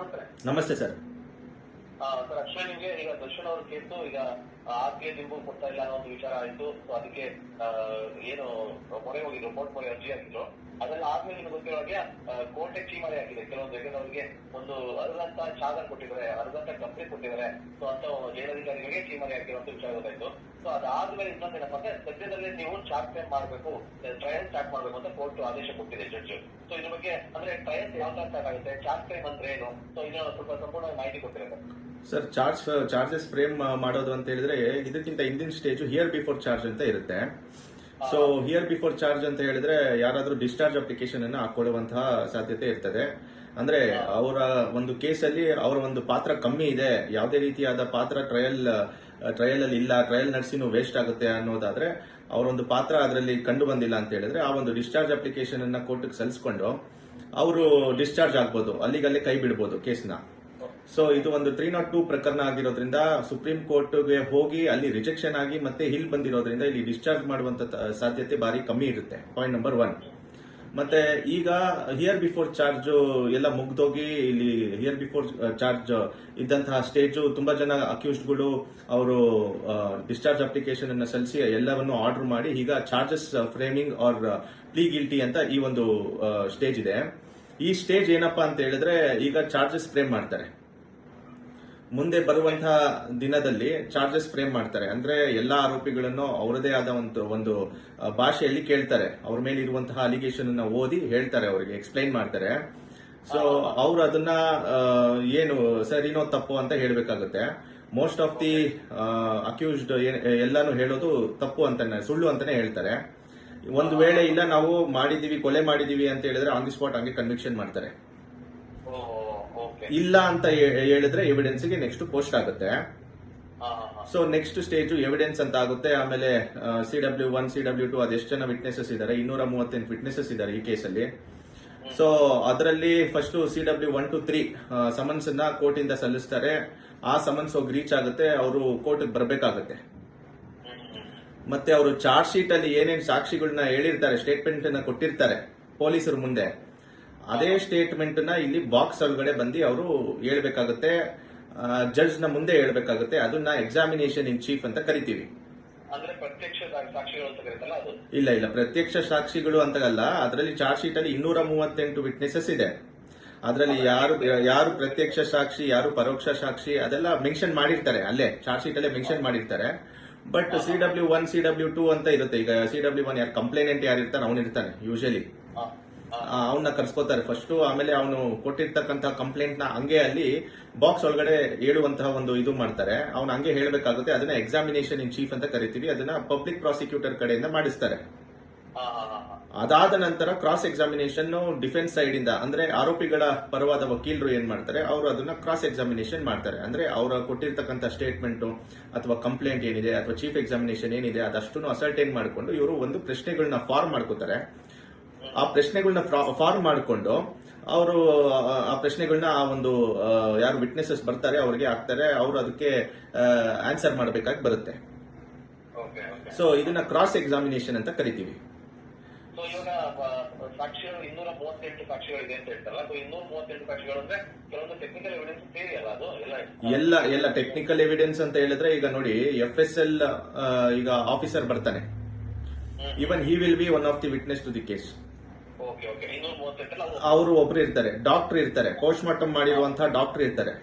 ನಮಸ್ತೆ ಸರ್. ಅಕ್ಷಯ್ ನಿಮ್ಗೆ ಈಗ ದರ್ಶನ್ ಅವ್ರ ಕೇಸು ಈಗ ಆರ್ಗೆ ನಿಮಗೂ ಕೊಡ್ತಾ ಇಲ್ಲ ಅನ್ನೋ ಒಂದು ವಿಚಾರ ಆಯ್ತು. ಸೊ ಅದಕ್ಕೆ ಏನು ಮೊರೆ ಹೋಗಿದ್ರು ಕೋರ್ಟ್ ಮೊರೆ ಅರ್ಜಿ ಹಾಕಿದ್ರು. ಅದೆಲ್ಲ ಆದ್ಮೇಲೆ ನಿಮ್ಗೆ ಗೊತ್ತಿರೋ ಕೋಟೆ ಚೀಮಾರಿ ಹಾಕಿದೆ ಕೆಲವೊಂದು ಯಾಕಂದ್ರೆ ಅವ್ರಿಗೆ ಒಂದು ಅರ್ಧಂತ ಚಾದರ್ ಕೊಟ್ಟಿದ್ದಾರೆ ಅರ್ಧಂತ ಕಂಪ್ನಿ ಕೊಟ್ಟಿದ್ದಾರೆ. ಸೊ ಅಂತ ಜೈಲಧಿಕಾರಿಗಳಿಗೆ ಚೀಮಾರಿ ಅಂತ ವಿಚಾರ ಗೊತ್ತಾಯ್ತು. ಸೊ ಅದಾದ್ಮೇಲೆ ಇನ್ನೊಂದೇನಪ್ಪ ಅಂದ್ರೆ, ಸದ್ಯದಲ್ಲೇ ನೀವು ಚಾರ್ಜ್ ಟೈಮ್ ಮಾಡಬೇಕು ಟ್ರಯಲ್ ಸ್ಟಾರ್ಟ್ ಮಾಡಬೇಕು ಅಂತ ಕೋರ್ಟ್ ಆದೇಶ ಕೊಟ್ಟಿದೆ ಜಡ್ಜ್. ಸೊ ಇದ್ರ ಬಗ್ಗೆ ಅಂದ್ರೆ ಟ್ರಯಲ್ ಯಾವ ತರ ಸ್ಟಾರ್ಟ್ ಆಗುತ್ತೆ ಚಾರ್ಜ್ ಟೈಮ್ ಅಂದ್ರೆ ಏನು? ಸೊ ಇದನ್ನ ಸ್ವಲ್ಪ ಸಂಪೂರ್ಣ ಮಾಹಿತಿ ಕೊಟ್ಟಿದ್ದಾರೆ ಸರ್? ಚಾರ್ಜ್, ಚಾರ್ಜಸ್ ಫ್ರೇಮ್ ಮಾಡೋದು ಅಂತ ಹೇಳಿದ್ರೆ, ಇದಕ್ಕಿಂತ ಹಿಂದಿನ ಸ್ಟೇಜ್ ಹಿಯರ್ ಬಿಫೋರ್ ಚಾರ್ಜ್ ಅಂತ ಇರುತ್ತೆ. ಸೊ ಹಿಯರ್ ಬಿಫೋರ್ ಚಾರ್ಜ್ ಅಂತ ಹೇಳಿದ್ರೆ ಯಾರಾದರೂ ಡಿಸ್ಚಾರ್ಜ್ ಅಪ್ಲಿಕೇಶನ್ ಅನ್ನ ಹಾಕೊಳ್ಳುವಂತಹ ಸಾಧ್ಯತೆ ಇರ್ತದೆ. ಅಂದ್ರೆ ಅವರ ಒಂದು ಕೇಸಲ್ಲಿ ಅವರ ಒಂದು ಪಾತ್ರ ಕಮ್ಮಿ ಇದೆ. ಯಾವುದೇ ರೀತಿಯಾದ ಪಾತ್ರ ಟ್ರಯಲ್ ಟ್ರಯಲ್ ಅಲ್ಲಿ ಇಲ್ಲ ಟ್ರಯಲ್ ನಡೆಸಿನೂ ವೇಸ್ಟ್ ಆಗುತ್ತೆ ಅನ್ನೋದಾದ್ರೆ ಅವರೊಂದು ಪಾತ್ರ ಅದರಲ್ಲಿ ಕಂಡು ಬಂದಿಲ್ಲ ಅಂತ ಹೇಳಿದ್ರೆ ಆ ಒಂದು ಡಿಸ್ಚಾರ್ಜ್ ಅಪ್ಲಿಕೇಶನ್ ಅನ್ನ ಕೋರ್ಟ್ಗೆ ಸಲ್ಲಿಸ್ಕೊಂಡು ಅವರು ಡಿಸ್ಚಾರ್ಜ್ ಆಗ್ಬೋದು, ಅಲ್ಲಿಗಲ್ಲೇ ಕೈ ಬಿಡ್ಬೋದು ಕೇಸ್ನ ಸೊ ಇದು ಒಂದು ತ್ರೀ ನಾಟ್ ಟೂ ಪ್ರಕರಣ ಆಗಿರೋದ್ರಿಂದ ಸುಪ್ರೀಂ ಕೋರ್ಟ್ಗೆ ಹೋಗಿ ಅಲ್ಲಿ ರಿಜೆಕ್ಷನ್ ಆಗಿ ಮತ್ತೆ ಹಿಲ್ ಬಂದಿರೋದ್ರಿಂದ ಇಲ್ಲಿ ಡಿಸ್ಚಾರ್ಜ್ ಮಾಡುವಂತ ಸಾಧ್ಯತೆ ಬಾರಿ ಕಮ್ಮಿ ಇರುತ್ತೆ. ಪಾಯಿಂಟ್ ನಂಬರ್ ಒನ್ ಮತ್ತೆ ಈಗ ಹಿಯರ್ ಬಿಫೋರ್ ಚಾರ್ಜ್ ಎಲ್ಲ ಮುಗ್ದೋಗಿ ಇಲ್ಲಿ ಹಿಯರ್ ಬಿಫೋರ್ ಚಾರ್ಜ್ ಇದ್ದಂತಹ ಸ್ಟೇಜ್ ತುಂಬಾ ಜನ ಅಕ್ಯೂಸ್ಡ್ಗಳು ಅವರು ಡಿಸ್ಚಾರ್ಜ್ ಅಪ್ಲಿಕೇಶನ್ ಅನ್ನು ಸಲ್ಲಿಸಿ ಎಲ್ಲವನ್ನು ಆರ್ಡರ್ ಮಾಡಿ ಈಗ charges framing or plea guilty ಅಂತ ಈ ಒಂದು ಸ್ಟೇಜ್ ಇದೆ. ಈ ಸ್ಟೇಜ್ ಏನಪ್ಪಾ ಅಂತ ಹೇಳಿದ್ರೆ ಈಗ ಚಾರ್ಜಸ್ ಫ್ರೇಮ್ ಮಾಡ್ತಾರೆ. ಮುಂದೆ ಬರುವಂತಹ ದಿನದಲ್ಲಿ ಚಾರ್ಜಸ್ ಫ್ರೇಮ್ ಮಾಡ್ತಾರೆ. ಅಂದ್ರೆ ಎಲ್ಲಾ ಆರೋಪಿಗಳನ್ನು ಅವರದೇ ಆದ ಒಂದು ಭಾಷೆಯಲ್ಲಿ ಕೇಳ್ತಾರೆ. ಅವ್ರ ಮೇಲೆ ಇರುವಂತಹ ಅಲಿಗೇಷನ್ ಅನ್ನ ಓದಿ ಹೇಳ್ತಾರೆ ಅವರಿಗೆ ಎಕ್ಸ್ಪ್ಲೈನ್ ಮಾಡ್ತಾರೆ. ಸೊ ಅವ್ರು ಅದನ್ನ ಏನು, ಸರಿನೋ ತಪ್ಪು ಅಂತ ಹೇಳ್ಬೇಕಾಗುತ್ತೆ. ಮೋಸ್ಟ್ ಆಫ್ ದಿ ಅಕ್ಯೂಸ್ಡ್ ಎಲ್ಲಾನು ಹೇಳೋದು ತಪ್ಪು ಅಂತಾನೆ, ಸುಳ್ಳು ಅಂತಾನೆ ಹೇಳ್ತಾರೆ. ಒಂದು ವೇಳೆ ಇಲ್ಲ, ನಾವು ಮಾಡಿದೀವಿ, ಕೊಲೆ ಮಾಡಿದೀವಿ ಅಂತ ಹೇಳಿದ್ರೆ ಆನ್ ದಿ ಸ್ಪಾಟ್ ಹಂಗೆ ಕನ್ವಿಕ್ಷನ್ ಮಾಡ್ತಾರೆ. ಇಲ್ಲ ಅಂತ ಹೇಳಿದ್ರೆ ಎವಿಡೆನ್ಸ್ಗೆ ನೆಕ್ಸ್ಟ್ ಪೋಸ್ಟ್ ಆಗುತ್ತೆ ಸೊ ನೆಕ್ಸ್ಟ್ ಸ್ಟೇಜ್ ಎವಿಡೆನ್ಸ್ ಅಂತ ಆಗುತ್ತೆ. ಆಮೇಲೆ C W one C W two ಅದೆಷ್ಟು ಜನ ವಿಟ್ನೆಸಸ್ ಇದ್ದಾರೆ ಇನ್ನೂರ ಮೂವತ್ತೆಂಟು ವಿಟ್ನೆಸಸ್ ಇದ್ದಾರೆ ಈ ಕೇಸಲ್ಲಿ ಸೊ ಅದರಲ್ಲಿ first C W one two three summons ಅನ್ನ ಕೋರ್ಟ್ ಇಂದ ಸಲ್ಲಿಸ್ತಾರೆ. ಆ ಸಮನ್ಸ್ ಹೋಗಿ ರೀಚ್ ಆಗುತ್ತೆ. ಅವರು ಕೋರ್ಟ್ ಬರಬೇಕಾಗುತ್ತೆ. ಮತ್ತೆ ಅವರು ಚಾರ್ಜ್ ಶೀಟ್ ಅಲ್ಲಿ ಏನೇನು ಸಾಕ್ಷಿಗಳನ್ನ ಹೇಳಿರ್ತಾರೆ ಸ್ಟೇಟ್ಮೆಂಟ್ ಅನ್ನ ಕೊಟ್ಟಿರ್ತಾರೆ ಪೊಲೀಸರ ಮುಂದೆ. ಅದೇ ಸ್ಟೇಟ್ಮೆಂಟ್ನ ಇಲ್ಲಿ ಬಾಕ್ಸ್ ಒಳಗಡೆ ಬಂದು ಅವರು ಹೇಳ್ಬೇಕಾಗುತ್ತೆ ಜಡ್ಜ್ನ ಮುಂದೆ ಹೇಳಬೇಕಾಗುತ್ತೆ ಅದನ್ನ ಎಕ್ಸಾಮಿನೇಷನ್ ಇನ್ ಚೀಫ್ ಅಂತ ಕರಿತೀವಿ. ಇಲ್ಲ ಇಲ್ಲ ಪ್ರತ್ಯಕ್ಷ ಸಾಕ್ಷಿಗಳು ಅಂತ ಅಲ್ಲ ಅದರಲ್ಲಿ ಚಾರ್ಜ್ ಶೀಟ್ ಅಲ್ಲಿ ಇನ್ನೂರ ಮೂವತ್ತೆಂಟು ವಿಟ್ನೆಸಸ್ ಇದೆ. ಅದರಲ್ಲಿ ಯಾರು ಯಾರು ಪ್ರತ್ಯಕ್ಷ ಸಾಕ್ಷಿ ಯಾರು ಪರೋಕ್ಷ ಸಾಕ್ಷಿ ಅದೆಲ್ಲ ಮೆನ್ಷನ್ ಮಾಡಿರ್ತಾರೆ ಅಲ್ಲೇ ಚಾರ್ಜ್ ಶೀಟ್ ಅಲ್ಲೇ ಮೆನ್ಷನ್ ಮಾಡಿರ್ತಾರೆ. But C W one C W two ಅಂತ ಇರುತ್ತೆ ಈಗ ಸಿ ಡಬ್ಲ್ಯೂ ಒನ್ ಯಾರು ಕಂಪ್ಲೇನೆಂಟ್ ಯಾರು ಇರ್ತಾನೆ ಅವನಿರ್ತಾನೆ ಯೂಶಲಿ. ಅವನ್ನ ಕರ್ಸ್ಕೋತಾರೆ. ಫಸ್ಟ್ ಆಮೇಲೆ ಅವನು ಕೊಟ್ಟಿರ್ತಕ್ಕಂತಹ ಕಂಪ್ಲೇಂಟ್ನ ಹಂಗೆ ಅಲ್ಲಿ ಬಾಕ್ಸ್ ಒಳಗಡೆ ಹೇಳುವಂತಹ ಒಂದು ಇದು ಮಾಡ್ತಾರೆ. ಅವ್ನು ಹಂಗೆ ಹೇಳಬೇಕಾಗುತ್ತೆ. ಅದನ್ನ ಎಕ್ಸಾಮಿನೇಷನ್ ಇನ್ ಚೀಫ್ ಅಂತ ಕರಿತೀವಿ. ಅದನ್ನ ಪಬ್ಲಿಕ್ ಪ್ರಾಸಿಕ್ಯೂಟರ್ ಕಡೆಯಿಂದ ಮಾಡಿಸ್ತಾರೆ. ಅದಾದ ನಂತರ ಕ್ರಾಸ್ ಎಕ್ಸಾಮಿನೇಷನ್ ಡಿಫೆನ್ಸ್ ಸೈಡ್ ಇಂದ ಅಂದ್ರೆ ಆರೋಪಿಗಳ ಪರವಾದ ವಕೀಲರು ಏನ್ ಮಾಡ್ತಾರೆ ಅವರು ಅದನ್ನ ಕ್ರಾಸ್ ಎಕ್ಸಾಮಿನೇಷನ್ ಮಾಡ್ತಾರೆ. ಅಂದ್ರೆ ಅವರ ಕೊಟ್ಟಿರ್ತಕ್ಕಂಥ ಸ್ಟೇಟ್ಮೆಂಟ್ ಅಥವಾ ಕಂಪ್ಲೇಂಟ್ ಏನಿದೆ ಅಥವಾ ಚೀಫ್ ಎಕ್ಸಾಮಿನೇಷನ್ ಏನಿದೆ ಅದಷ್ಟು ಅಸರ್ಟೈನ್ ಮಾಡಿಕೊಂಡು ಇವರು ಒಂದು ಪ್ರಶ್ನೆಗಳನ್ನ ಫಾರ್ಮ್ ಮಾಡ್ಕೋತಾರೆ. ಆ ಪ್ರಶ್ನೆಗಳನ್ನ ಫಾರ್ಮ್ ಮಾಡಿಕೊಂಡು ಅವರು ಆ ಪ್ರಶ್ನೆಗಳನ್ನ ಆ ಒಂದು ಯಾರು ವಿಟ್ನೆಸಸ್ ಬರ್ತಾರೆ ಅವ್ರಿಗೆ ಹಾಕ್ತಾರೆ ಅವರು ಅದಕ್ಕೆ ಆನ್ಸರ್ ಮಾಡಬೇಕಾಗಿ ಬರುತ್ತೆ. ಸೊ ಇದನ್ನ ಕ್ರಾಸ್ ಎಕ್ಸಾಮಿನೇಷನ್ ಅಂತ ಕರಿತೀವಿ. ಸೊ ಇವಾಗ ಆ, ಸಾಕ್ಷಿಗಳು ಇನ್ನೂರ ಮೂವತ್ತೆಂಟು ಸಾಕ್ಷಿಗಳಿದೆ ಅಂತ ಹೇಳ್ತಾರಲ್ಲ ಸೊ ಇನ್ನೂರ ಮೂವತ್ತೆಂಟು ಸಾಕ್ಷಿಗಳು ಅಂದ್ರೆ ಕೆಲವೊಂದು ಟೆಕ್ನಿಕಲ್ ಎವಿಡೆನ್ಸ್ ಸೇರಿ ಅದು? ಎಲ್ಲ ಎಲ್ಲ ಎಲ್ಲ ಟೆಕ್ನಿಕಲ್ ಎವಿಡೆನ್ಸ್ ಅಂತ ಹೇಳಿದ್ರೆ ಈಗ ನೋಡಿ ಎಫ್ ಎಸ್ ಎಲ್ ಈಗ ಆಫೀಸರ್ ಬರ್ತಾನೆ. Even he will be one of the witness to the case ಅವರು ಒಬ್ರು ಇರ್ತಾರೆ ಡಾಕ್ಟರ್ ಇರ್ತಾರೆ ಪೋಸ್ಟ್ ಮಾರ್ಟಮ್ ಮಾಡಿರುವಂತಹ ಡಾಕ್ಟರ್ ಇರ್ತಾರೆ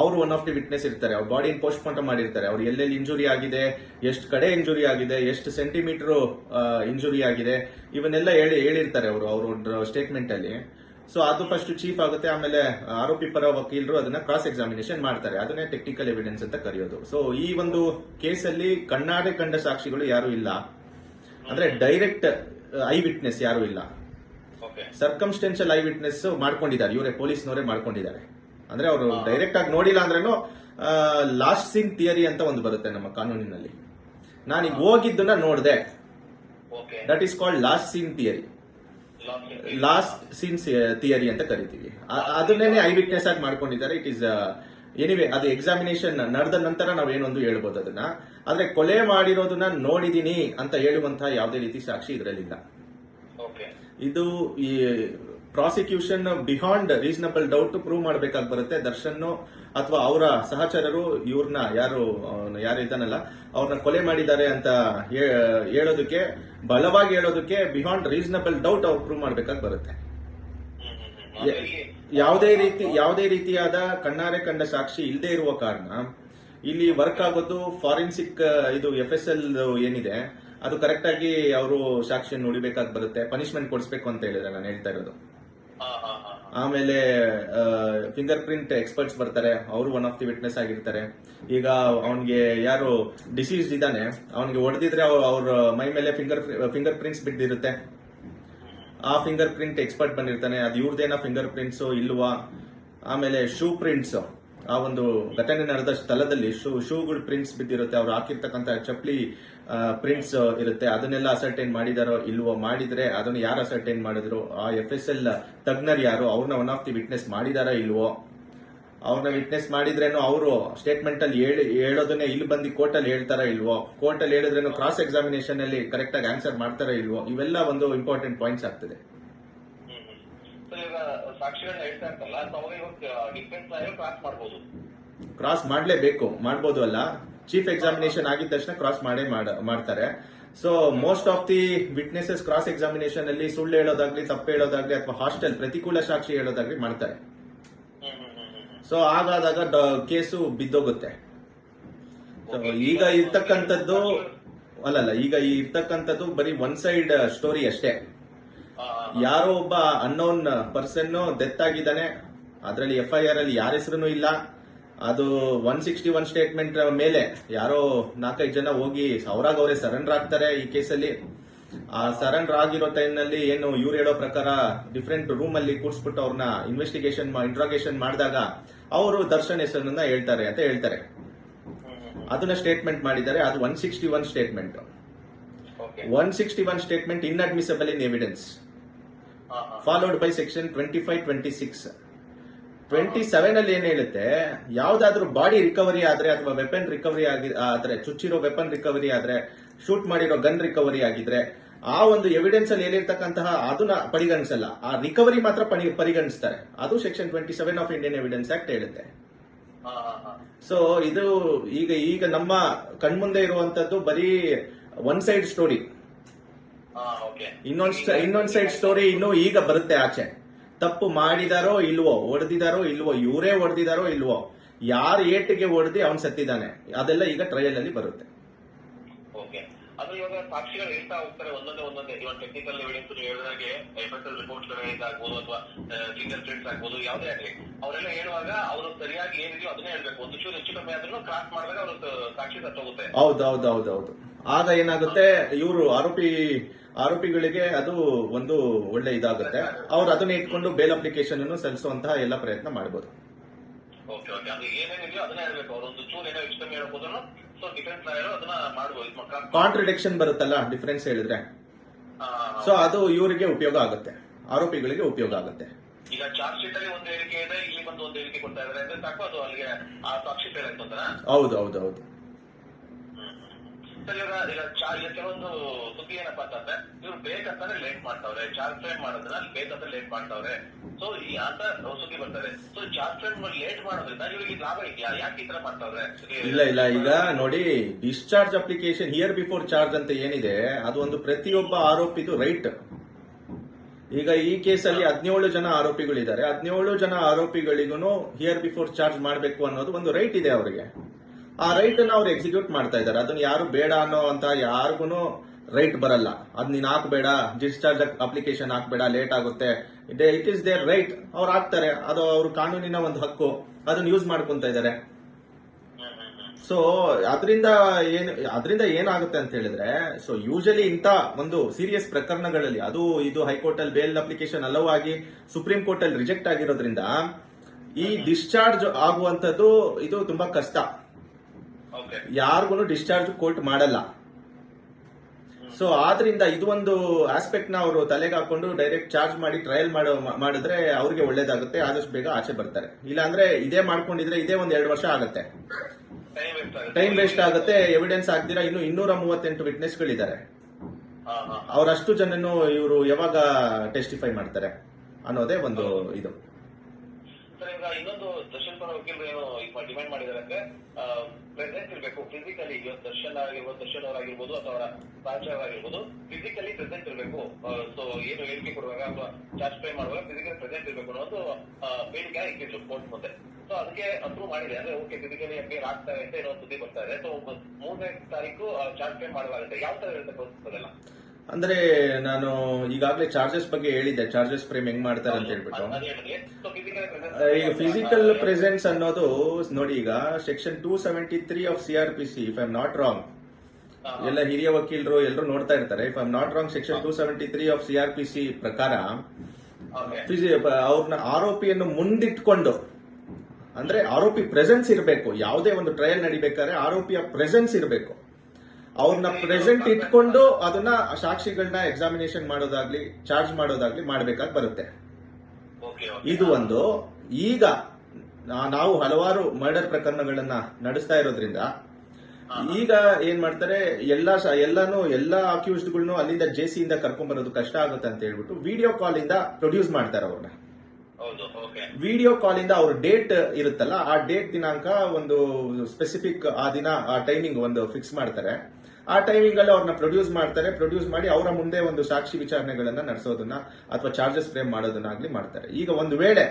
ಅವರು ಒನ್ ಆಫ್ ದಿ ವಿಟ್ನೆಸ್ ಇರ್ತಾರೆ ಅವ್ರ ಬಾಡಿನ ಪೋಸ್ಟ್ ಮಾರ್ಟಮ್ ಮಾಡಿರ್ತಾರೆ. ಅವ್ರು ಎಲ್ಲೆಲ್ಲಿ ಇಂಜುರಿ ಆಗಿದೆ ಎಷ್ಟು ಕಡೆ ಇಂಜುರಿ ಆಗಿದೆ ಎಷ್ಟು ಸೆಂಟಿಮೀಟರ್ ಇಂಜುರಿ ಆಗಿದೆ ಇವನ್ನೆಲ್ಲ ಹೇಳಿ ಹೇಳಿರ್ತಾರೆ ಅವರು ಅವರು ಸ್ಟೇಟ್ಮೆಂಟ್ ಅಲ್ಲಿ. ಸೊ ಅದು ಫಸ್ಟ್ ಚೀಫ್ ಆಗುತ್ತೆ ಆಮೇಲೆ ಆರೋಪಿ ಪರ ವಕೀಲರು ಅದನ್ನ ಕ್ರಾಸ್ ಎಕ್ಸಾಮಿನೇಷನ್ ಮಾಡ್ತಾರೆ. ಅದನ್ನೇ ಟೆಕ್ನಿಕಲ್ ಎವಿಡೆನ್ಸ್ ಅಂತ ಕರೆಯೋದು. ಸೊ ಈ ಒಂದು ಕೇಸಲ್ಲಿ ಕಣ್ಣಾರೆ ಕಂಡ ಸಾಕ್ಷಿಗಳು ಯಾರು ಇಲ್ಲ. ಅಂದ್ರೆ ಡೈರೆಕ್ಟ್ ಐ ವಿಟ್ನೆಸ್ ಯಾರು ಇಲ್ಲ. ಸರ್ಕಮ್ಸ್ಟೆನ್ಷಿಯಲ್ ಐ ವಿಟ್ನೆಸ್ ಮಾಡ್ಕೊಂಡಿದ್ದಾರೆ. ಇವರೇ ಪೊಲೀಸ್ನವರೇ ಮಾಡ್ಕೊಂಡಿದ್ದಾರೆ. ಅಂದ್ರೆ ಅವರು ಡೈರೆಕ್ಟ್ ಆಗಿ ನೋಡಿಲ್ಲ ಅಂದ್ರೂ ಲಾಸ್ಟ್ ಸೀನ್ ಥಿಯರಿ ಅಂತ ಒಂದು ಬರುತ್ತೆ ನಮ್ಮ ಕಾನೂನಿನಲ್ಲಿ. ನಾನೀಗ ಹೋಗಿದ್ದನ್ನ ನೋಡಿದೆ. That is called last seen theory last scenes theory ಅಂತ ಕರಿತೀವಿ. ಅದನ್ನೇ ಅದನ್ನೇನೆ ಐ ವಿಟ್ನೆಸ್ ಆಗಿ ಮಾಡ್ಕೊಂಡಿದ್ದಾರೆ. ಇಟ್ ಇಸ್ ಎನಿವೆ ಅದು ಎಕ್ಸಾಮಿನೇಷನ್ ನಡೆದ ನಂತರ ನಾವೇನೊಂದು ಹೇಳ್ಬೋದು ಅದನ್ನ? ಆದ್ರೆ ಕೊಲೆ ಮಾಡಿರೋದನ್ನ ನೋಡಿದೀನಿ ಅಂತ ಹೇಳುವಂತಹ ಯಾವುದೇ ರೀತಿ ಸಾಕ್ಷಿ ಇದರಲ್ಲಿಲ್ಲ. ಓಕೆ ಇದು ಈ prosecution beyond reasonable doubt prove ಮಾಡಬೇಕಾಗಿ ಬರುತ್ತೆ. ದರ್ಶನ್ ಅಥವಾ ಅವರ ಸಹಚರರು ಇವ್ರನ್ನ ಯಾರು ಯಾರು ಇದ್ದಾನಲ್ಲ ಅವ್ರನ್ನ ಕೊಲೆ ಮಾಡಿದ್ದಾರೆ ಅಂತ ಹೇಳೋದಕ್ಕೆ ಬಲವಾಗಿ ಹೇಳೋದಕ್ಕೆ ಬಿಹಾಂಡ್ ರೀಸನಬಲ್ ಡೌಟ್ ಅವ್ರು ಪ್ರೂವ್ ಮಾಡಬೇಕಾಗಿ ಬರುತ್ತೆ. ಯಾವುದೇ ರೀತಿ ಯಾವುದೇ ರೀತಿಯಾದ ಕಣ್ಣಾರೆ ಕಂಡ ಸಾಕ್ಷಿ ಇಲ್ಲದೆ ಇರುವ ಕಾರಣ ಇಲ್ಲಿ ವರ್ಕ್ ಆಗೋದು ಫಾರೆನ್ಸಿಕ್ ಇದು ಎಫ್ ಎಸ್ ಎಲ್ ಏನಿದೆ ಅದು ಕರೆಕ್ಟ್ ಆಗಿ ಅವರು ಸಾಕ್ಷಿಯನ್ನು ಉಳಿಬೇಕಾಗಿ ಬರುತ್ತೆ ಪನಿಷ್ಮೆಂಟ್ ಕೊಡಿಸ್ಬೇಕು ಅಂತ ಹೇಳಿದ್ರೆ ನಾನು ಹೇಳ್ತಾ ಇರೋದು. ಆಮೇಲೆ ಫಿಂಗರ್ ಪ್ರಿಂಟ್ ಎಕ್ಸ್ಪರ್ಟ್ಸ್ ಬರ್ತಾರೆ ಅವರು ಒನ್ ಆಫ್ ದಿ ವಿಟ್ನೆಸ್ ಆಗಿರ್ತಾರೆ. ಈಗ ಅವನಿಗೆ ಯಾರು ಡಿಸೀಸ್ ಇದ್ದಾನೆ ಅವನಿಗೆ ಹೊಡೆದಿದ್ರೆ ಅವ್ರ ಮೈ ಮೇಲೆ ಫಿಂಗರ್ ಫಿಂಗರ್ ಪ್ರಿಂಟ್ಸ್ ಬಿದ್ದಿರುತ್ತೆ. ಆ ಫಿಂಗರ್ ಪ್ರಿಂಟ್ ಎಕ್ಸ್ಪರ್ಟ್ ಬಂದಿರ್ತಾನೆ, ಅದು ಇವ್ರದ್ದೇನೋ ಫಿಂಗರ್ ಪ್ರಿಂಟ್ಸ್ ಇಲ್ವಾ? ಆಮೇಲೆ ಶೂ ಪ್ರಿಂಟ್ಸ್ ಆ ಒಂದು ಘಟನೆ ನಡೆದ ಸ್ಥಳದಲ್ಲಿ ಶೂ, ಶೂಗಳ ಪ್ರಿಂಟ್ಸ್ ಬಿದ್ದಿರುತ್ತೆ, ಅವ್ರು ಹಾಕಿರ್ತಕ್ಕಂಥ ಚಪ್ಪಲಿ ಪ್ರಿಂಟ್ಸ್ ಇರುತ್ತೆ. ಅದನ್ನೆಲ್ಲ ಅಸರ್ಟೈನ್ ಮಾಡಿದಾರೋ ಇಲ್ವೋ ಮಾಡಿದ್ರೆ ಅದನ್ನು ಯಾರು ಅಸರ್ಟೈನ್ ಮಾಡಿದ್ರು? ಆ ಎಫ್ ಎಸ್ ಎಲ್ ತಜ್ಞರು ಯಾರು? ಅವ್ರನ್ನ ಒನ್ ಆಫ್ ದಿ ವಿಟ್ನೆಸ್ ಮಾಡಿದಾರೋ ಇಲ್ವೋ? ಅವ್ರನ್ನ ವಿಟ್ನೆಸ್ ಮಾಡಿದ್ರೇನು ಅವರು ಸ್ಟೇಟ್ಮೆಂಟ್ ಅಲ್ಲಿ ಹೇಳಿ ಹೇಳೋದನ್ನೇ ಇಲ್ಲಿ ಬಂದು ಕೋರ್ಟ್ ಅಲ್ಲಿ ಹೇಳ್ತಾರ ಇಲ್ವೋ? ಕೋರ್ಟ್ ಅಲ್ಲಿ ಹೇಳಿದ್ರೇನು ಕ್ರಾಸ್ ಎಕ್ಸಾಮಿನೇಷನ್ ಅಲ್ಲಿ ಕರೆಕ್ಟ್ ಆಗಿ ಆನ್ಸರ್ ಮಾಡ್ತಾರ ಇಲ್ವೋ? ಇವೆಲ್ಲ ಒಂದು ಇಂಪಾರ್ಟೆಂಟ್ ಪಾಯಿಂಟ್ಸ್ ಆಗ್ತದೆ. ಕ್ರಾಸ್ ಮಾಡಲೇಬೇಕು ಮಾಡ್ಬೋದು ಅಲ್ಲ. ಚೀಫ್ ಎಕ್ಸಾಮಿನೇಷನ್ ಆಗಿದ ತಕ್ಷಣ ಕ್ರಾಸ್ ಮಾಡೇ ಮಾಡ- ಮಾಡ್ತಾರೆ. So most of the witnesses cross examination ಅಲ್ಲಿ ಸುಳ್ಳು ಹೇಳೋದಾಗ್ಲಿ ತಪ್ಪು ಹೇಳೋದಾಗ್ಲಿ ಅಥವಾ ಹಾಸ್ಟೆಲ್ ಪ್ರತಿಕೂಲ ಸಾಕ್ಷಿ ಹೇಳೋದಾಗ್ಲಿ ಮಾಡ್ತಾರೆ. ಸೊ ಹಾಗಾದಾಗ ಕೇಸು ಬಿದ್ದೋಗುತ್ತೆ. ಈಗ ಇರ್ತಕ್ಕಂಥದ್ದು ಅಲ್ಲಲ್ಲ ಈಗ ಈ ಇರ್ತಕ್ಕಂಥದ್ದು ಬರೀ ಒನ್ ಸೈಡ್ ಸ್ಟೋರಿ ಅಷ್ಟೇ. ಯಾರೋ ಒಬ್ಬ ಅನ್ನೋನ್ ಪರ್ಸನ್ ಡೆತ್ ಆಗಿದ್ದಾನೆ. ಅದರಲ್ಲಿ ಎಫ್ ಐ ಆರ್ ಅಲ್ಲಿ ಯಾರ ಹೆಸರು ಇಲ್ಲ. ಅದು ಒನ್ ಸಿಕ್ಸ್ಟಿ ಒನ್ ಸ್ಟೇಟ್ಮೆಂಟ್ ಮೇಲೆ ಯಾರೋ ನಾಲ್ಕೈದು ಜನ ಹೋಗಿ ಅವರಾಗ ಅವರೇ ಸರೆಂಡರ್ ಆಗ್ತಾರೆ ಈ ಕೇಸಲ್ಲಿ. ಸರೆಂಡರ್ ಆಗಿರೋ ಟೈಮ್ನಲ್ಲಿ ಏನು ಇವ್ರು ಹೇಳೋ ಪ್ರಕಾರ ಡಿಫ್ರೆಂಟ್ ರೂಮ್ ಅಲ್ಲಿ ಕೂರಿಸ್ಬಿಟ್ಟು ಅವ್ರನ್ನ ಇನ್ವೆಸ್ಟಿಗೇಷನ್ ಇಂಟ್ರಾಗೇಷನ್ ಮಾಡಿದಾಗ ಅವರು ದರ್ಶನ್ ಹೆಸರನ್ನ ಹೇಳ್ತಾರೆ ಅಂತ ಹೇಳ್ತಾರೆ. ಅದನ್ನ ಸ್ಟೇಟ್ಮೆಂಟ್ ಮಾಡಿದ್ದಾರೆ ಅದು one sixty one statement. One sixty one statement inadmissible in evidence. Followed by section twenty five twenty six twenty seven ಅಲ್ಲಿ ಏನ್ ಹೇಳುತ್ತೆ ಯಾವ್ದಾದ್ರು ಬಾಡಿ ರಿಕವರಿ ಆದ್ರೆ ಅಥವಾ ವೆಪನ್ ರಿಕವರಿ ಆಗಿ ಆದ್ರೆ ಚುಚ್ಚಿರೋ ವೆಪನ್ ರಿಕವರಿ ಆದ್ರೆ ಶೂಟ್ ಮಾಡಿರೋ ಗನ್ ರಿಕವರಿ ಆಗಿದ್ರೆ ಆ ಒಂದು ಎವಿಡೆನ್ಸ್ ಅಲ್ಲಿ ಏನಿರ್ತಕ್ಕಂತಹ ಅದನ್ನ ಪರಿಗಣಿಸಲ್ಲ. ಆ ರಿಕವರಿ ಮಾತ್ರ ಪರಿ- ಪರಿಗಣಿಸ್ತಾರೆ. ಅದು section twenty seven of Indian evidence act ಹೇಳುತ್ತೆ. ಸೊ ಇದು ಈಗ ಈಗ ನಮ್ಮ ಕಣ್ಮುಂದೆ ಇರುವಂತದ್ದು ಬರೀ ಒನ್ ಸೈಡ್ ಸ್ಟೋರಿ ಇನ್ನೊಂದು ಇನ್ನೊಂದ್ ಸೈಡ್ ಸ್ಟೋರಿ ಇನ್ನು ಈಗ ಬರುತ್ತೆ ಆಚೆ. ತಪ್ಪು ಮಾಡಿದಾರೋ ಇಲ್ವೋ ಹೊಡೆದಿದಾರೋ ಇಲ್ವೋ ಇವರೇ ಹೊಡೆದಿದಾರೋ ಇಲ್ವೋ ಯಾರು ಏಟಿಗೆ ಹೊಡೆದಿ ಅವ್ನು ಸತ್ತಿದ್ದಾನೆ. ಅದೆಲ್ಲ ಈಗ ಟ್ರಯಲ್ ಅಲ್ಲಿ ಬರುತ್ತೆ. ಓಕೆ. ಅದು ಇವಾಗ ಸಾಕ್ಷಿಗಳು ಹೇಳ್ತಾ ಹೋಗ್ತಾರೆ ಒಂದೊಂದೇ ಒಂದೊಂದೇ. ಇವಾಗ ಟೆಕ್ನಿಕಲ್ ಎವಿಡೆನ್ಸ್ ಹೇಳಿದಾಗೆ ಎಫ್ ಎಸ್ ಎಲ್ ರಿಪೋರ್ಟ್ ಆಗ್ಬೋದು ಅಥವಾ ಫಿಂಗರ್ ಪ್ರಿಂಟ್ಸ್ ಆಗ್ಬೋದು ಯಾವುದೇ ಆಗ್ಲಿ. ಅವರೆಲ್ಲ ಹೇಳುವಾಗ ಅವರು ಸರಿಯಾಗಿ ಏನಿದೆಯೋ ಅದನ್ನೇ ಹೇಳ್ಬೇಕು. ಒಂದು ಚೂರು ಹೆಚ್ಚು ಕಮ್ಮಿ ಆದ್ರೂ ಕ್ರಾಸ್ ಮಾಡಿದಾಗ ಅವರು ಸಾಕ್ಷಿ ಸತ್ತೋಗುತ್ತೆ ಹೌದು ಹೌದು ಹೌದು ಹೌದು ಆಗ ಏನಾಗುತ್ತೆ ಇವರು ಆರೋಪಿ ಆರೋಪಿಗಳಿಗೆ ಅದು ಒಂದು ಒಳ್ಳೆ ಇದಾಗುತ್ತೆ. ಅವ್ರು ಅದನ್ನ ಇಟ್ಕೊಂಡು ಬೇಲ್ ಅಪ್ಲಿಕೇಶನ್ ಅನ್ನು ಸಲ್ಲಿಸುವಂತಹ ಎಲ್ಲ ಪ್ರಯತ್ನ ಮಾಡಬಹುದು ಓಕೆ ಓಕೆ. ಅದು ಏನೇನಿದೆಯೋ ಅದನ್ನೇ ಹೇಳ್ಬೇಕು. ಅವ್ರು ಒಂದು ಚೂರು ಏನೋ ಹೆಚ್ಚು ಕಮ್ಮಿ ಹೇಳ್ಬೋದು ಕಾಂಟ್ರಡಿಕ್ಷನ್ ಬರುತ್ತಲ್ಲ ಡಿಫರೆನ್ಸ್ ಹೇಳಿದ್ರೆ. ಸೊ ಅದು ಇವರಿಗೆ ಉಪಯೋಗ ಆಗುತ್ತೆ. ಆರೋಪಿಗಳಿಗೆ ಉಪಯೋಗ ಆಗುತ್ತೆ. ಈಗ ಚಾರ್ಜ್ ಶೀಟ್ ಅಲ್ಲಿ ಒಂದು ಹೇಳಿಕೆ ಇದೆ ಇಲ್ಲಿ ಬಂದು ಒಂದು ಹೇಳಿಕೆ ಕೊಡ್ತಾ ಇದಾರೆ ಅಂದ್ರೆ ಸಾಕು ಅದು ಅಲ್ಲಿಗೆ ಆ ಸಾಕ್ಷಿ ಹೌದು ಹೌದು ಹೌದು. ಈಗ ಚಾರ್ಜ್ ಕೆಲವೊಂದು ಸುದ್ದಿ ಏನಪ್ಪಾ ಅಂತಂದ್ರೆ ಇವ್ರು ಬೇಕಂತಾನೆ ಲೇಟ್ ಮಾಡ್ತಾವ್ರೆ. ಚಾರ್ಜ್ ಫ್ರೇಮ್ ಮಾಡೋದನ್ನ ಅಲ್ಲಿ ಬೇಕಂತ ಲೇಟ್ ಮಾಡ್ತಾವ್ರೆ. ಸೊ ಈ ಅಂತ ಸುದ್ದಿ ಬರ್ತಾರೆ ಸೊ ಚಾರ್ಜ್ ಫ್ರೇಮ್ ಲೇಟ್ ಮಾಡೋದ್ರಿಂದ ಇವರಿಗೆ ಲಾಭ ಇದೆಯಾ? ಯಾಕೆ ಈ ತರ ಮಾಡ್ತಾವ್ರೆ? ಇಲ್ಲ ಇಲ್ಲ ಈಗ ನೋಡಿ discharge application hear before charge ಅಂತ ಏನಿದೆ ಅದು ಒಂದು ಪ್ರತಿಯೊಬ್ಬ ಆರೋಪಿದು ರೈಟ್ ಈಗ ಈ ಕೇಸಲ್ಲಿ ಹದಿನೇಳು ಜನ ಆರೋಪಿಗಳಿದ್ದಾರೆ. ಹದಿನೇಳು ಜನ ಆರೋಪಿಗಳಿಗೂ ಹಿಯರ್ ಬಿಫೋರ್ ಚಾರ್ಜ್ ಮಾಡಬೇಕು ಅನ್ನೋದು ಒಂದು ರೈಟ್ ಇದೆ ಅವರಿಗೆ. ಆ ರೈಟ್ ಅನ್ನ ಅವ್ರು ಎಕ್ಸಿಕ್ಯೂಟ್ ಮಾಡ್ತಾ ಇದ್ದಾರೆ. ಅದನ್ನ ಯಾರು ಬೇಡ ಅನ್ನೋ ಅಂತ ಯಾರಿಗೂ ರೈಟ್ ಬರಲ್ಲ. ಅದ್ ನೀನ್ ಹಾಕ್ಬೇಡ ಡಿಸ್ಚಾರ್ಜ್ ಅಪ್ಲಿಕೇಶನ್ ಹಾಕ್ಬೇಡ ಲೇಟ್ ಆಗುತ್ತೆ. ಇಟ್ ಇಸ್ ದೇರ್ ರೈಟ್ ಅವ್ರು ಹಾಕ್ತಾರೆ. ಅದು ಅವ್ರ ಕಾನೂನಿನ ಒಂದು ಹಕ್ಕು. ಅದನ್ನ ಯೂಸ್ ಮಾಡ್ಕೊಂತ ಇದ್ದಾರೆ. ಸೊ ಅದರಿಂದ ಏನು, ಅದರಿಂದ ಏನಾಗುತ್ತೆ ಅಂತ ಹೇಳಿದ್ರೆ ಸೊ ಯೂಶಲಿ ಇಂಥ ಒಂದು ಸೀರಿಯಸ್ ಪ್ರಕರಣಗಳಲ್ಲಿ, ಅದು ಇದು ಹೈಕೋರ್ಟ್ ಅಲ್ಲಿ ಬೇಲ್ ಅಪ್ಲಿಕೇಶನ್ ಅಲೋ ಆಗಿ ಸುಪ್ರೀಂ ಕೋರ್ಟ್ ಅಲ್ಲಿ ರಿಜೆಕ್ಟ್ ಆಗಿರೋದ್ರಿಂದ, ಈ ಡಿಸ್ಚಾರ್ಜ್ ಆಗುವಂತದ್ದು ಇದು ತುಂಬಾ ಕಷ್ಟ. ಯಾರಿಗೂ ಡಿಸ್ಚಾರ್ಜ್ ಕೋರ್ಟ್ ಮಾಡಲ್ಲ. ಸೊ ಆದ್ರಿಂದ ಇದು ಒಂದು ಆಸ್ಪೆಕ್ಟ್ನ ಅವರು ತಲೆಗೆ ಹಾಕೊಂಡು ಡೈರೆಕ್ಟ್ ಚಾರ್ಜ್ ಮಾಡಿ ಟ್ರಯಲ್ ಮಾಡೋ ಮಾಡಿದ್ರೆ ಅವ್ರಿಗೆ ಒಳ್ಳೇದಾಗುತ್ತೆ ಆದಷ್ಟು ಬೇಗ ಆಚೆ ಬರ್ತಾರೆ. ಇಲ್ಲಾಂದ್ರೆ ಇದೇ ಮಾಡ್ಕೊಂಡಿದ್ರೆ ಇದೇ ಒಂದ್ ಎರಡು ವರ್ಷ ಆಗುತ್ತೆ. ಟೈಮ್ ವೇಸ್ಟ್ ಆಗುತ್ತೆ. ಎವಿಡೆನ್ಸ್ ಆಗ್ದಿರಾ ಇನ್ನು ಇನ್ನೂರ ಮೂವತ್ತೆಂಟು ವಿಟ್ನೆಸ್ ಗಳಿದ್ದಾರೆ ಅವರಷ್ಟು ಜನನು ಇವರು ಯಾವಾಗ ಟೆಸ್ಟಿಫೈ ಮಾಡ್ತಾರೆ ಅನ್ನೋದೇ ಒಂದು ಇದು. ಇನ್ನೊಂದು ದರ್ಶನ್ ಪರ ವಕೀಲರು ಏನು ಡಿಮ್ಯಾಂಡ್ ಮಾಡಿದ್ದಾರೆ ಅಂದ್ರೆ ಪ್ರೆಸೆಂಟ್ ಇರಬೇಕು. ಫಿಸಿಕಲಿ ದರ್ಶನ್ ಆಗಿರ್ಬೋದು ದರ್ಶನ್ ಅವರಾಗಿರ್ಬೋದು ಅಥವಾ ಅವರ ಸಹಚರ ಆಗಿರ್ಬೋದು ಫಿಸಿಕಲಿ ಪ್ರೆಸೆಂಟ್ ಇರಬೇಕು. ಸೊ ಏನು ಹೇಳಿಕೆ ಕೊಡುವಾಗ ಅಥವಾ ಚಾರ್ಜ್ ಪೇ ಮಾಡುವಾಗ ಫಿಸಿಕಲಿ ಪ್ರೆಸೆಂಟ್ ಇರಬೇಕು ಅನ್ನೋದು ಬೇಡಿಕೆ ಇಟ್ಟಿದ್ರು ಕೋರ್ಟ್ ಮುಂದೆ. ಸೊ ಅದಕ್ಕೆ ಅಪ್ರೂವ್ ಮಾಡಿದೆ. ಅಂದ್ರೆ ಓಕೆ ಫಿಸಿಕಲಿ ಅಪೇರ್ ಆಗ್ತಾರೆ ಅಂತ ಏನೋ ಸುದ್ದಿ ಬರ್ತಾ ಇದೆ. ಸೊ ಮೂರನೇ ತಾರೀಕು ಚಾರ್ಜ್ ಪೇ ಮಾಡಲಾಗುತ್ತೆ ಯಾವ ತರ ಇರುತ್ತೆ ಪ್ರೋಸೆಸ್ ಅದೆಲ್ಲ? ಅಂದ್ರೆ ನಾನು ಈಗಾಗಲೇ ಚಾರ್ಜಸ್ ಬಗ್ಗೆ ಹೇಳಿದ್ದೆ. ಚಾರ್ಜಸ್ ಫ್ರೇಮ್ ಹೆಂಗ್ ಮಾಡ್ತಾರೆ ಅಂತ ಹೇಳ್ಬಿಟ್ಟು. ಈಗ ಫಿಸಿಕಲ್ ಪ್ರೆಸೆನ್ಸ್ ಅನ್ನೋದು ನೋಡಿ ಈಗ section two seventy three of C R P C if I not wrong ಎಲ್ಲ ಹಿರಿಯ ವಕೀಲರು ಎಲ್ಲರೂ ನೋಡ್ತಾ ಇರ್ತಾರೆ. If I not wrong section two seventy three of C R P C ಪ್ರಕಾರ ಅವ್ರನ್ನ ಆರೋಪಿಯನ್ನು ಮುಂದಿಟ್ಕೊಂಡು ಅಂದ್ರೆ ಆರೋಪಿ ಪ್ರೆಸೆನ್ಸ್ ಇರಬೇಕು. ಯಾವುದೇ ಒಂದು ಟ್ರಯಲ್ ನಡಿಬೇಕಾದ್ರೆ ಆರೋಪಿಯ ಪ್ರೆಸೆನ್ಸ್ ಇರಬೇಕು. ಅವ್ರನ್ನ ಪ್ರೆಸೆಂಟ್ ಇಟ್ಕೊಂಡು ಅದನ್ನ ಸಾಕ್ಷಿಗಳನ್ನ ಎಕ್ಸಾಮಿನೇಷನ್ ಮಾಡೋದಾಗ್ಲಿ ಚಾರ್ಜ್ ಮಾಡೋದಾಗ್ಲಿ ಮಾಡ್ಬೇಕಾಗಿ ಬರುತ್ತೆ. ಇದು ಒಂದು. ಈಗ ನಾವು ಹಲವಾರು ಮರ್ಡರ್ ಪ್ರಕರಣಗಳನ್ನ ನಡೆಸ್ತಾ ಇರೋದ್ರಿಂದ ಈಗ ಏನ್ ಮಾಡ್ತಾರೆ ಎಲ್ಲಾ ಎಲ್ಲಾನು ಎಲ್ಲಾ ಅಕ್ಯೂಸ್ಡ್ಗಳನ್ನು ಅಲ್ಲಿಂದ ಜೆ ಸಿ ಇಂದ ಕರ್ಕೊಂಡ್ ಬರೋದು ಕಷ್ಟ ಆಗುತ್ತೆ ಅಂತ ಹೇಳ್ಬಿಟ್ಟು ವಿಡಿಯೋ ಕಾಲ್ ಇಂದ ಪ್ರೊಡ್ಯೂಸ್ ಮಾಡ್ತಾರೆ ಅವ್ರನ್ನ. ವಿಡಿಯೋ ಕಾಲ್ ಇಂದ ಅವ್ರ ಡೇಟ್ ಇರುತ್ತಲ್ಲ ಆ ಡೇಟ್ ದಿನಾಂಕ ಒಂದು ಸ್ಪೆಸಿಫಿಕ್ ಆ ದಿನ ಆ ಟೈಮಿಂಗ್ ಒಂದು ಫಿಕ್ಸ್ ಮಾಡ್ತಾರೆ. ಆ ಟೈಮಿಂಗ್ ಅಲ್ಲಿ ಅವ್ರನ್ನ ಪ್ರೊಡ್ಯೂಸ್ ಮಾಡ್ತಾರೆ ಪ್ರೊಡ್ಯೂಸ್ ಮಾಡಿ ಅವರ ಮುಂದೆ ಒಂದು ಸಾಕ್ಷಿ ವಿಚಾರಣೆಗಳನ್ನ ನಡೆಸೋದನ್ನ ಅಥವಾ ಚಾರ್ಜಸ್ ಫ್ರೇಮ್ ಮಾಡೋದನ್ನಾಗ್ಲಿ ಮಾಡ್ತಾರೆ. ಈಗ ಒಂದು ವೇಳೆ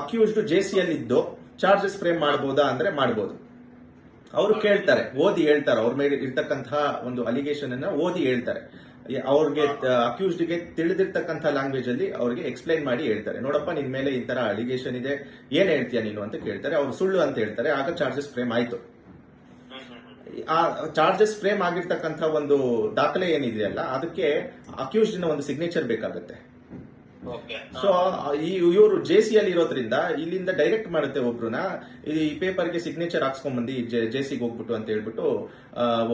ಅಕ್ಯೂಸ್ಡ್ ಜೆ ಸಿ ಅಲ್ಲಿ ಇದ್ದು ಚಾರ್ಜಸ್ ಫ್ರೇಮ್ ಮಾಡಬಹುದಾ ಅಂದ್ರೆ ಮಾಡಬಹುದು ಅವರು ಕೇಳ್ತಾರೆ, ಓದಿ ಹೇಳ್ತಾರೆ, ಅವ್ರ ಮೇಲೆ ಇರ್ತಕ್ಕಂತಹ ಒಂದು ಅಲಿಗೇಷನ್ ಅನ್ನ ಓದಿ ಹೇಳ್ತಾರೆ. ಅವ್ರಿಗೆ ಅಕ್ಯೂಸ್ಡ್ಗೆ ತಿಳಿದಿರ್ತಕ್ಕಂಥ ಲ್ಯಾಂಗ್ವೇಜ್ ಅಲ್ಲಿ ಅವ್ರಿಗೆ ಎಕ್ಸ್ಪ್ಲೈನ್ ಮಾಡಿ ಹೇಳ್ತಾರೆ. ನೋಡಪ್ಪ, ನಿನ್ ಮೇಲೆ ಈ ತರ ಅಲಿಗೇಷನ್ ಇದೆ, ಏನ್ ಹೇಳ್ತೀಯ ನೀನು ಅಂತ ಕೇಳ್ತಾರೆ. ಅವ್ರು ಸುಳ್ಳು ಅಂತ ಹೇಳ್ತಾರೆ, ಆಗ ಚಾರ್ಜಸ್ ಫ್ರೇಮ್ ಆಯ್ತು. ಆ ಚಾರ್ಜಸ್ ಫ್ರೇಮ್ ಆಗಿರ್ತಕ್ಕಂಥ ಒಂದು ದಾಖಲೆ ಏನಿದೆಯಲ್ಲ ಅದಕ್ಕೆ ಅಕ್ಯೂಸ್ಡ್ ಒಂದು ಸಿಗ್ನೇಚರ್ ಬೇಕಾಗುತ್ತೆ. ಓಕೆ ಸೊ ಈ ಇವರು ಜೆ ಸಿ ಅಲ್ಲಿ ಇರೋದ್ರಿಂದ ಇಲ್ಲಿಂದ ಡೈರೆಕ್ಟ್ ಮಾಡುತ್ತೆ ಒಬ್ರನ್ನ ಈ ಪೇಪರ್ಗೆ ಸಿಗ್ನೇಚರ್ ಹಾಕ್ಸ್ಕೊಂಡ್ಬಂದು ಜೆ ಸಿಗೆ ಹೋಗ್ಬಿಟ್ಟು ಅಂತ ಹೇಳ್ಬಿಟ್ಟು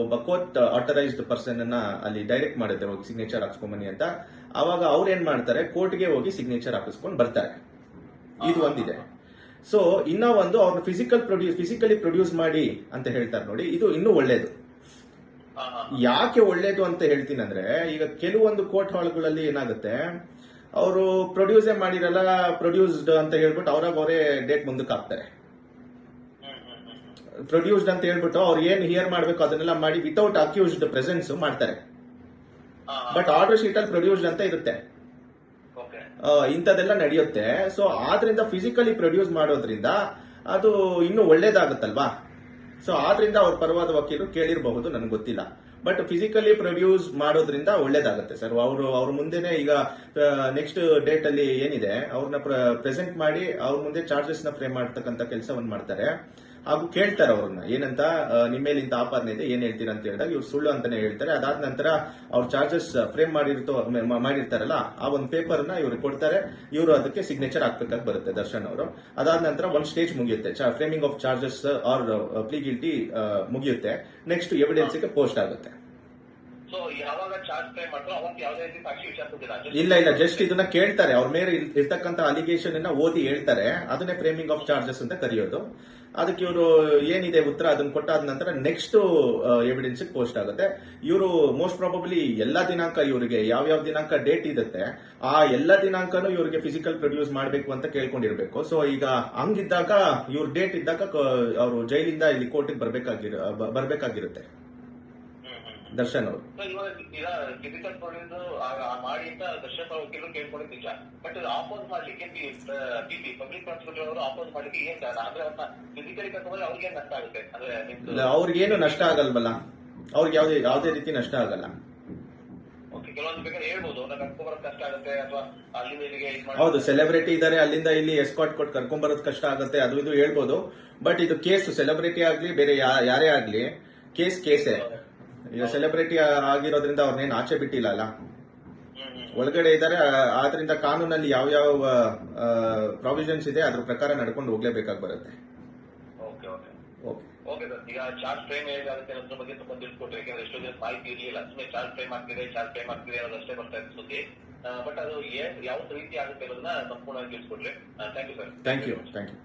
ಒಬ್ಬ ಕೋರ್ಟ್ ಆಥರೈಸ್ಡ್ ಪರ್ಸನ್ ಅನ್ನ ಅಲ್ಲಿ ಡೈರೆಕ್ಟ್ ಮಾಡುತ್ತೆ ಹೋಗಿ ಸಿಗ್ನೇಚರ್ ಹಾಕ್ಸ್ಕೊಂಬನ್ನಿ ಅಂತ. ಅವಾಗ ಅವ್ರು ಏನ್ ಮಾಡ್ತಾರೆ ಕೋರ್ಟ್ಗೆ ಹೋಗಿ ಸಿಗ್ನೇಚರ್ ಹಾಕಿಸ್ಕೊಂಡು ಬರ್ತಾರೆ. ಇದು ಒಂದಿದೆ. ಸೊ ಇನ್ನ ಒಂದು ಅವ್ರನ್ನ ಫಿಸಿಕಲ್ ಪ್ರೊಡ್ಯೂಸ್ ಫಿಸಿಕಲಿ ಪ್ರೊಡ್ಯೂಸ್ ಮಾಡಿ ಅಂತ ಹೇಳ್ತಾರೆ ನೋಡಿ ಇದು ಇನ್ನೂ ಒಳ್ಳೇದು. ಯಾಕೆ ಒಳ್ಳೇದು ಅಂತ ಹೇಳ್ತೀನಿ ಅಂದ್ರೆ ಈಗ ಕೆಲವೊಂದು ಕೋರ್ಟ್ ಹಾಲ್ಗಳಲ್ಲಿ ಏನಾಗುತ್ತೆ ಅವರು ಪ್ರೊಡ್ಯೂಸೇ ಮಾಡಿರಲ್ಲ ಪ್ರೊಡ್ಯೂಸ್ಡ್ ಅಂತ ಹೇಳ್ಬಿಟ್ಟು ಅವ್ರಾಗ ಅವರೇ ಡೇಟ್ ಮುಂದಕ್ಕೆ ಹಾಕ್ತಾರೆ. ಪ್ರೊಡ್ಯೂಸ್ಡ್ ಅಂತ ಹೇಳ್ಬಿಟ್ಟು ಅವ್ರು ಏನ್ ಹಿಯರ್ ಮಾಡ್ಬೇಕು ಅದನ್ನೆಲ್ಲ ಮಾಡಿ ವಿತೌಟ್ ಅಕ್ಯೂಸ್ಡ್ ಪ್ರೆಸೆನ್ಸ್ ಮಾಡ್ತಾರೆ. ಬಟ್ ಆರ್ಡರ್ ಶೀಟ್ ಅಲ್ಲಿ ಪ್ರೊಡ್ಯೂಸ್ಡ್ ಅಂತ ಇರುತ್ತೆ. ಇಂಥದ್ದೆಲ್ಲ ನಡೆಯುತ್ತೆ. ಸೊ ಆದ್ರಿಂದ ಫಿಸಿಕಲಿ ಪ್ರೊಡ್ಯೂಸ್ ಮಾಡೋದ್ರಿಂದ ಅದು ಇನ್ನೂ ಒಳ್ಳೇದಾಗುತ್ತಲ್ವಾ? ಸೊ ಆದ್ರಿಂದ ಅವ್ರ ಪರವಾದ ವಕೀಲರು ಕೇಳಿರಬಹುದು, ನನಗೆ ಗೊತ್ತಿಲ್ಲ. ಬಟ್ ಫಿಸಿಕಲಿ ಪ್ರೊಡ್ಯೂಸ್ ಮಾಡೋದ್ರಿಂದ ಒಳ್ಳೇದಾಗುತ್ತೆ ಸರ್. ಅವರು, ಅವ್ರ ಮುಂದೆನೆ ಈಗ ನೆಕ್ಸ್ಟ್ ಡೇಟ್ ಅಲ್ಲಿ ಏನಿದೆ, ಅವ್ರನ್ನ ಪ್ರೆಸೆಂಟ್ ಮಾಡಿ ಅವ್ರ ಮುಂದೆ ಚಾರ್ಜಸ್ನ ಫ್ರೇಮ್ ಮಾಡ್ತಕ್ಕಂಥ ಕೆಲಸವನ್ನು ಮಾಡ್ತಾರೆ. ಹಾಗೂ ಕೇಳ್ತಾರೆ ಅವ್ರನ್ನ. ಏನಂತ ನಿಮ್ಮ ಮೇಲೆ ಆಪಾದನೆ ಇದೆ, ಏನ್ ಹೇಳ್ತೀರಾ ಅಂತ ಹೇಳಿದಾಗ ಇವ್ರು ಸುಳ್ಳು ಅಂತಾನೆ ಹೇಳ್ತಾರೆ. ಅದಾದ ನಂತರ ಅವ್ರ ಚಾರ್ಜಸ್ ಫ್ರೇಮ್ ಮಾಡಿರ್ತೋ ಮಾಡಿರ್ತಾರಲ್ಲ, ಆ ಒಂದು ಪೇಪರ್ನ ಇವ್ರು ಕೊಡ್ತಾರೆ. ಇವರು ಅದಕ್ಕೆ ಸಿಗ್ನೇಚರ್ ಹಾಕ್ಬೇಕಾಗಿ ಬರುತ್ತೆ ದರ್ಶನ್ ಅವರು. ಅದಾದ ನಂತರ ಒಂದು ಸ್ಟೇಜ್ ಮುಗಿಯುತ್ತೆ. Framing of charges or plea ಮುಗಿಯುತ್ತೆ. ನೆಕ್ಸ್ಟ್ ಎವಿಡೆನ್ಸ್ಗೆ ಪೋಸ್ಟ್ ಆಗುತ್ತೆ. ಇಲ್ಲ ಇಲ್ಲ ಜಸ್ಟ್ ಇದನ್ನ ಕೇಳ್ತಾರೆ. ಅವ್ರ ಮೇಲೆ ಇರ್ತಕ್ಕಂತ ಅಲಿಗೇಷನ್ ಅನ್ನ ಓದಿ ಹೇಳ್ತಾರೆ. ಅದನ್ನೇ ಫ್ರೇಮಿಂಗ್ ಆಫ್ ಚಾರ್ಜಸ್ ಅಂತ ಕರೆಯೋದು. ಅದಕ್ಕೆ ಇವರು ಏನಿದೆ ಉತ್ತರ ಅದನ್ನ ಕೊಟ್ಟಾದ ನಂತರ ನೆಕ್ಸ್ಟ್ ಎವಿಡೆನ್ಸ್ ಪೋಸ್ಟ್ ಆಗುತ್ತೆ. ಇವರು ಮೋಸ್ಟ್ ಪ್ರಾಬಬ್ಲಿ ಎಲ್ಲಾ ದಿನಾಂಕ ಇವರಿಗೆ ಯಾವ ಯಾವ ದಿನಾಂಕ ಡೇಟ್ ಇರುತ್ತೆ, ಆ ಎಲ್ಲ ದಿನಾಂಕನೂ ಇವರಿಗೆ ಫಿಸಿಕಲ್ ಪ್ರೊಡ್ಯೂಸ್ ಮಾಡಬೇಕು ಅಂತ ಕೇಳ್ಕೊಂಡಿರ್ಬೇಕು. ಸೊ ಈಗ ಹಂಗಿದ್ದಾಗ, ಇವ್ರ ಡೇಟ್ ಇದ್ದಾಗ ಅವರು ಜೈಲಿಂದ ಇಲ್ಲಿ ಕೋರ್ಟಿಗೆ ಬರ್ಬೇಕಾಗಿರ ಬರ್ಬೇಕಾಗಿರುತ್ತೆ. ದರ್ಶನ್ ಅವರು. ಇಲ್ಲ, ಅವ್ರಿಗೇನು ನಷ್ಟ ಆಗಲ್ವಲ್ಲ? ಅವ್ರಿಗೆ ಯಾವುದೇ ಯಾವುದೇ ರೀತಿ ನಷ್ಟ ಆಗಲ್ಲ. ಕರ್ಕೊಂಡ್ಬರೋದು ಹೌದು ಸೆಲೆಬ್ರಿಟಿ ಇದಾರೆ ಅಲ್ಲಿಂದ ಇಲ್ಲಿ ಎಸ್ಕಾಟ್ ಕೊಟ್ಟು ಕರ್ಕೊಂಡ್ ಬರೋದು ಕಷ್ಟ ಆಗುತ್ತೆ ಅದು ಇದು ಹೇಳ್ಬೋದು. ಬಟ್ ಇದು ಕೇಸ್ ಸೆಲೆಬ್ರಿಟಿ ಆಗ್ಲಿ ಬೇರೆ ಯಾರೇ ಆಗ್ಲಿ ಕೇಸ್. ಕೇಸೇ ಈಗ ಸೆಲೆಬ್ರಿಟಿ ಆಗಿರೋದ್ರಿಂದ ಅವ್ರನ್ನೇನು ಆಚೆ ಬಿಟ್ಟಿಲ್ಲ ಅಲ್ಲ? ಒಳಗಡೆ ಇದ್ದಾರೆ ಆದ್ರಿಂದ ಕಾನೂನಲ್ಲಿ ಯಾವ ಯಾವ ಪ್ರಾವಿಷನ್ಸ್ ಇದೆ ಅದ್ರ ಪ್ರಕಾರ ನಡ್ಕೊಂಡು ಹೋಗ್ಲೇಬೇಕಾಗಿ ಬರುತ್ತೆ. Okay okay. ಓಕೆ. ಸರ್ ಈಗ ಚಾರ್ಜ್ ಫ್ರೇಮ್ ಹೇಗಾಗುತ್ತೆ ಅನ್ನೋದ್ರ ಬಗ್ಗೆ ತುಂಬ ತಿಳಿಸ್ಕೊಟ್ರಿ ಯಾಕಂದ್ರೆ ಎಷ್ಟೋ ಜನ ಮಾಹಿತಿ ಇರಲಿಲ್ಲ. ಸುಮ್ಮನೆ ಚಾರ್ಜ್ ಫ್ರೇಮ್ ಆಗ್ತಿದೆ ಚಾರ್ಜ್ ಫ್ರೇಮ್ ಆಗ್ತಿದೆ ಅನ್ನೋದು ಅಷ್ಟೇ ಬರ್ತಾ ಇತ್ತು ಸುದ್ದಿ. ಬಟ್ ಅದು ಯಾವ ರೀತಿ ಆಗುತ್ತೆ ಅನ್ನೋದನ್ನ ಸಂಪೂರ್ಣವಾಗಿ ತಿಳಿಸ್ಕೊಟ್ರಿ. Thank you sir. Thank you thank you.